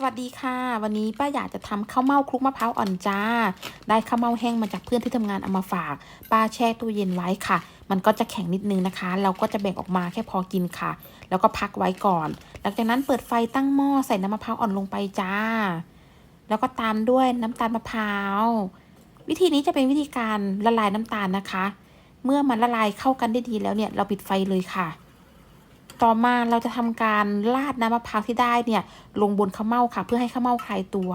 สวัสดีค่ะ วันนี้ป้าอยากจะทำข้าวเม่าคลุกมะพร้าวอ่อนจ้า ได้ข้าวเม่าแห้งมาจากเพื่อนที่ทำงานเอามาฝาก ป้าแช่ตู้เย็นไว้ค่ะ มันก็จะแข็งนิดนึงนะคะ เราก็จะแบ่งออกมาแค่พอกินค่ะ แล้วก็พักไว้ก่อน หลังจากนั้นเปิดไฟตั้งหม้อใส่น้ำมะพร้าวอ่อนลงไปจ้า แล้วก็ตามด้วยน้ำตาลมะพร้าว วิธีนี้จะเป็นวิธีการละลายน้ำตาลนะคะ เมื่อมันละลายเข้ากันได้ดีแล้วเนี่ยเราปิดไฟเลยค่ะ ต่อมาเราจะทำการราดน้ำมะพร้าวที่ได้เนี่ยลงบนข้าวเม่าค่ะ เพื่อให้ข้าวเม่าคลายตัว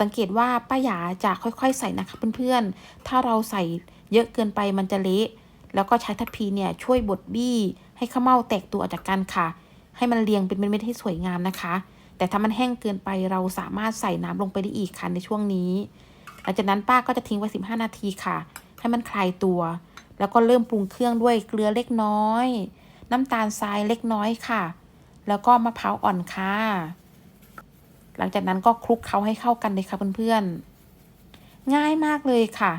สังเกตว่าป้าหยาจะค่อยๆ ใส่นะคะเพื่อนๆ ถ้าเราใส่เยอะเกินไปมันจะเละแล้วก็ใช้ทัพพีเนี่ยช่วยบดบี้ให้ข้าวเม่าแตกตัวออกจากกันค่ะ ให้มันเรียงเป็นเม็ดๆให้สวยงามนะคะ แต่ถ้ามันแห้งเกินไปเราสามารถใส่น้ำลงไปได้อีกค่ะในช่วงนี้ หลังจากนั้นป้าก็จะทิ้งไว้15 นาทีค่ะ ให้มันคลายตัว แล้วก็เริ่มปรุงเครื่องด้วยเกลือเล็กน้อย น้ำตาลทรายเล็กน้อยค่ะ แล้วก็มะพร้าวอ่อนค่ะ หลังจากนั้นก็คลุกเคล้าให้เข้ากันเลยค่ะเพื่อนๆ ง่ายมากเลยค่ะ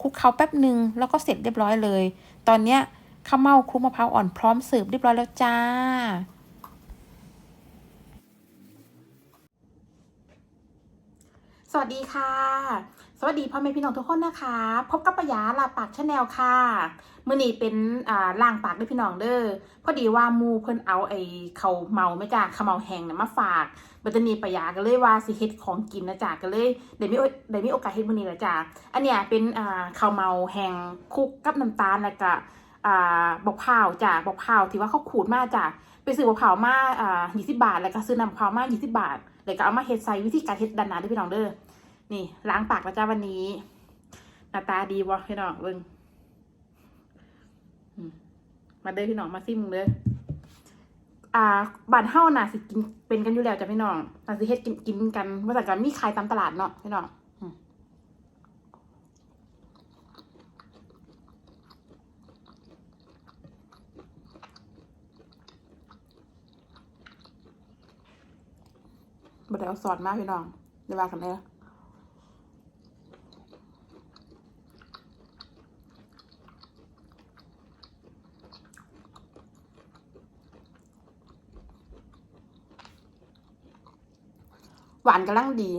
คลุกเคล้าแป๊บหนึ่งแล้วก็เสร็จเรียบร้อยเลย ตอนเนี้ยข้าวเม่าคลุกมะพร้าวอ่อนพร้อมเสิร์ฟเรียบร้อยแล้วจ้าสวัสดีค่ะ สวัสดีพ่อแม่พี่น้องทุกคนนะคะ พบกับปะยาลาปากชาแนลค่ะมื่อนี้เป็นอ่าล่างปากด้วยพี่น้องเด้อพอดีว่ามูเพิ่นเอาไอ้เขาเมาไม่จ้าข้าเมาแห้งน่ะมาฝากบัดนี้ปะยาก็เลยว่าสิเฮ็ดของกินนะจ้าก็เลยได้มีโอได้มีโอกาสเฮ็ดมื้อนี้ละจ้าอันเนี้ยเป็นอ่าข้าเมาแห้งคลุกกับน้ำตาลแล้วก็อ่าบอกพร้าจ้าบอกพร้าที่ว่าเขาขูดมาจ้าไปซื้อบอกพร้ามาอ่า20บาท แล้วก็ซื้อน้ำมะพร้าวมา20บาทแล้วก็เอามาเฮ็ดใส่วิธีการเฮ็ดด้านนาด้วยพี่น้องเด้อ นี่ล้างปากแล้วจ้าวันนี้หน้าตาดีวะพี่น้องเบิงมาเด้อพี่น้องมาซิมเด้ออ่าบานเฮาน่ะสิกินเป็นกันอยู่แล้วจ้ะพี่น้องน่าสิเฮ็ดกินกินกันว่าแต่กันมีขายตามตลาดเนาะพี่น้องบ่ได้เอาซอสมากพี่น้องเดี๋ยวว่ากันเด้อ หวานกำลังดี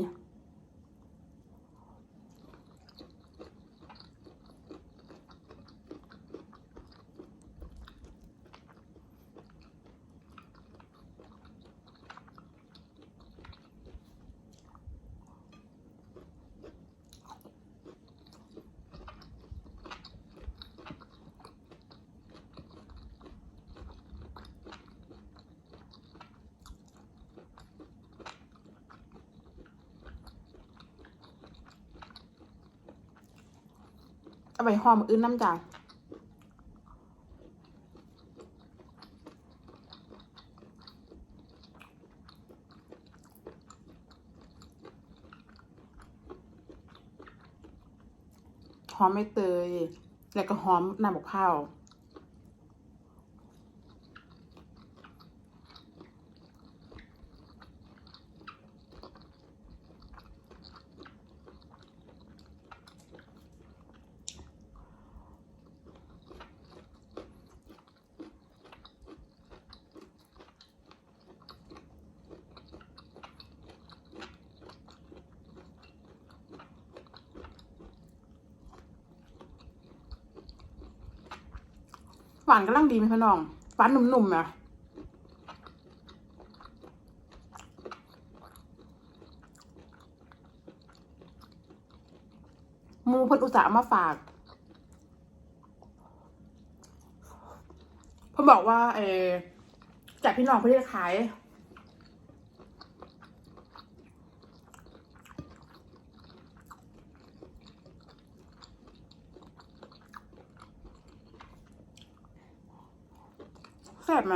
เอาไปหอมอื่นน้ำจ่าหอมไม่เตย แล้วก็หอมน้ำบกพร้าว หวานกำลังดีไหมพี่น้องหวานหนุ่มๆอะมูเพิ่นอุตส่าห์มาฝากเพิ่นบอกว่าเออจากพี่น้องเพื่อจะขาย ซ่บไหม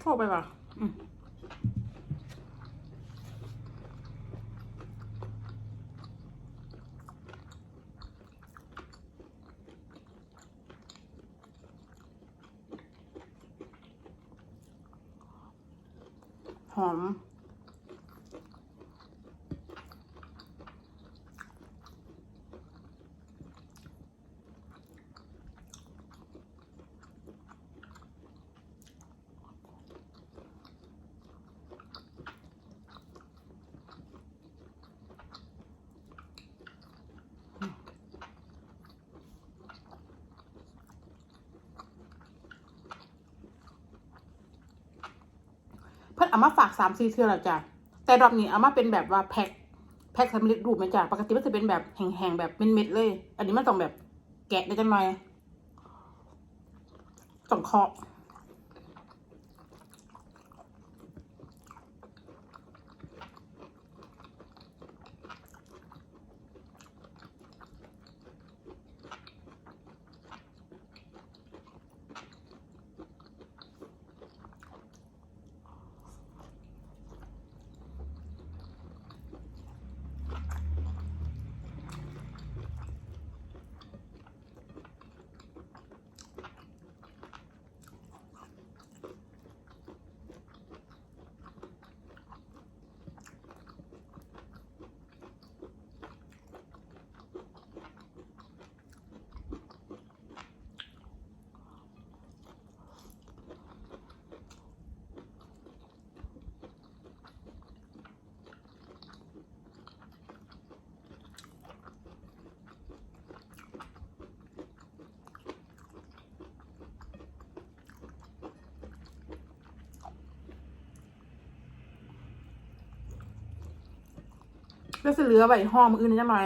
เข้าไปป่ะหอม เอามาฝากสามสี่เทือแล้วจ้ะแต่รอบนี้เอามาเป็นแบบว่าแพ็คแพ็คสำเร็จรูปไหมจ้ะปกติมันจะเป็นแบบแห้งๆแบบเม็ดๆเลย อันนี้มันต้องแบบแกะได้จังหน่อยต้องเคาะ แล้วสิเหลือไว้ห่อมออื่นได้จังหน่อย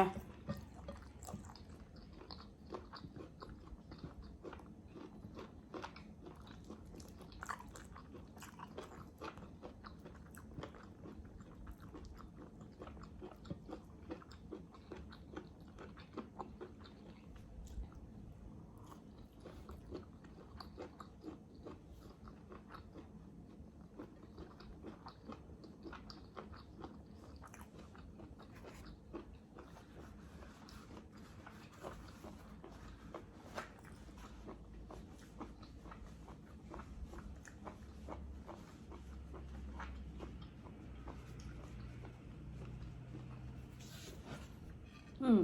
อืม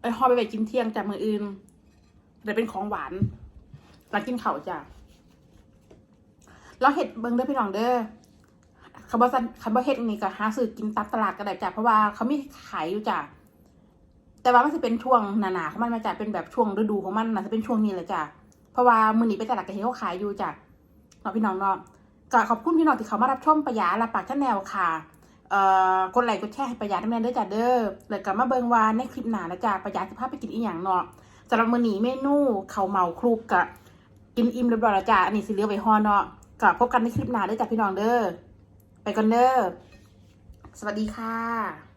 ไอห่อไปไปกินเที่ยงจากมืออื่นแต่เป็นของหวานหลังกินเข้าจ้ะแล้วเห็ดเบิ้งเด้อพี่น้องเด้อคำว่าซันคำว่าเห็ดนี่ก็หาซื้อกินตามตลาดก็ได้จ้ะเพราะว่าเขามีขายอยู่จ้ะแต่ว่ามันจะเป็นช่วงหนาๆของมันมาจ้ะเป็นแบบช่วงฤดูของมันนะจะเป็นช่วงนี้เลยจ้ะ เพราะว่ามือนี้ไปตลาดก็เห็นเขาขายอยู่จ้ะเนาะพี่น้องเนาะก็ขอบคุณพี่น้องที่เขามารับชมประยาละปากชาแนลค่ะ กดไลค์กดแชร์ให้ประหยัดน้ำแน่เด้จ้ะเด้อเลยกลับมาเบิงวานในคลิปหนานะจ้าประหยัดสิพาไปกินอีหยังเนาะสำหรับมื้อนี้เมนูเขาเมาคลุกกะกินอิ่มเรียบร้อยแล้วจ้าอันนี้สิเหลือไว้ห่อเนาะก็พบกันในคลิปหน้าเด้จ้ะพี่น้องเด้อไปก่อนเด้อสวัสดีค่ะ